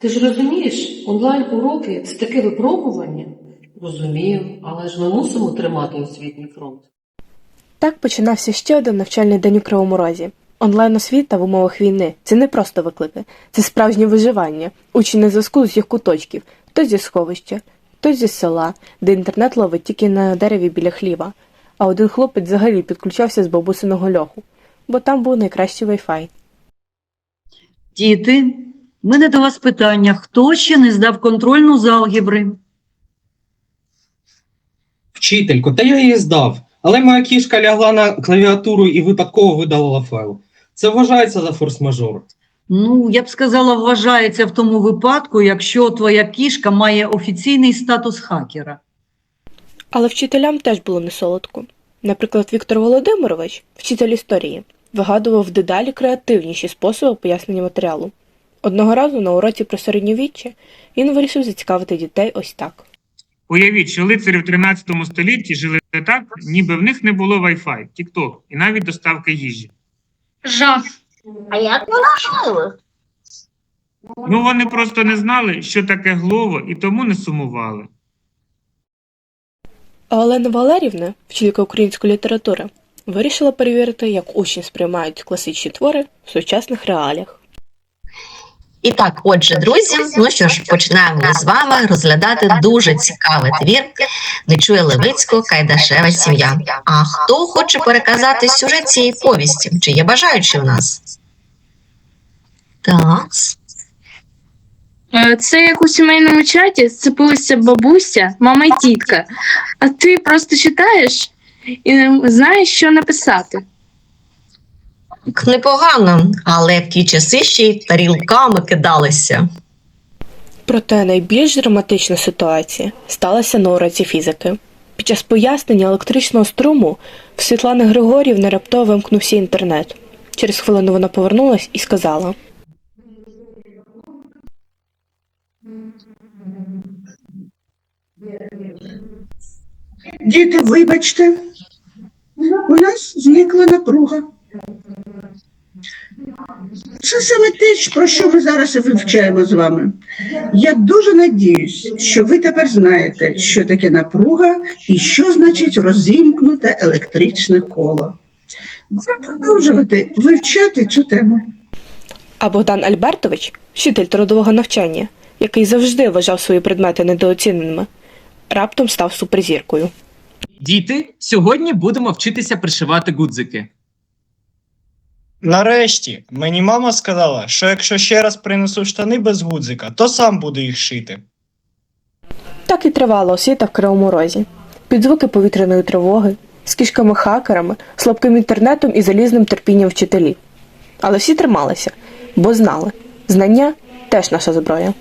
Ти ж розумієш, онлайн-уроки це таке випробування. Розумію, але ж ми мусимо тримати освітній фронт. Так починався ще один навчальний день у Кривому Розі. Онлайн-освіта в умовах війни це не просто виклики, це справжнє виживання. Учні на зв'язку з усіх куточків, хтось зі сховища, хтось зі села, де інтернет ловить тільки на дереві біля хліба. А один хлопець взагалі підключався з бабусиного льоху, бо там був найкращий вайфай. Діти, мене до вас питання. Хто ще не здав контрольну з алгебри? Вчительку, та я її здав, але моя кішка лягла на клавіатуру і випадково видалила файл. Це вважається за форс-мажор. Ну, я б сказала, вважається в тому випадку, якщо твоя кішка має офіційний статус хакера. Але вчителям теж було несолодко. Наприклад, Віктор Володимирович, вчитель історії, вигадував дедалі креативніші способи пояснення матеріалу. Одного разу на уроці про середньовіччя він вирішив зацікавити дітей ось так. Уявіть, що лицарі в 13 столітті жили так, ніби в них не було Wi-Fi, TikTok і навіть доставки їжі. Жах. А як вона жила? Ну вони просто не знали, що таке глово, і тому не сумували. А Олена Валерівна, вчителька української літератури, вирішила перевірити, як учні сприймають класичні твори в сучасних реаліях. І так, отже, друзі, ну що ж, починаємо з вами розглядати дуже цікавий твір Нечує Левицького Кайдашева сім'я. А хто хоче переказати сюжет цієї повісті? Чи є бажаючі в нас? Так. Е, Це як у сімейному чаті сцепилися бабуся, мама і тітка. А ти просто читаєш і не знаєш, що написати. Непогано, але в ті часи ще й тарілками кидалися. Проте найбільш драматична ситуація сталася на уроці фізики. Під час пояснення електричного струму в Світлани Григорівни раптово вимкнувся інтернет. Через хвилину вона повернулась і сказала: Діти, вибачте, у нас зникла напруга. Це саме те, про що ми зараз і вивчаємо з вами. Я дуже надіюсь, що ви тепер знаєте, що таке напруга і що значить розімкнуте електричне коло. Ви продовжувати вивчати цю тему. А Богдан Альбертович, вчитель трудового навчання, який завжди вважав свої предмети недооціненими, раптом став суперзіркою. Діти, сьогодні будемо вчитися пришивати гудзики. Нарешті, мені мама сказала, що якщо ще раз принесу штани без гудзика, то сам буду їх шити. Так і тривала освіта в Кривому Розі. Під звуки повітряної тривоги, з кішками-хакерами, слабким інтернетом і залізним терпінням вчителів. Але всі трималися, бо знали, знання теж наша зброя.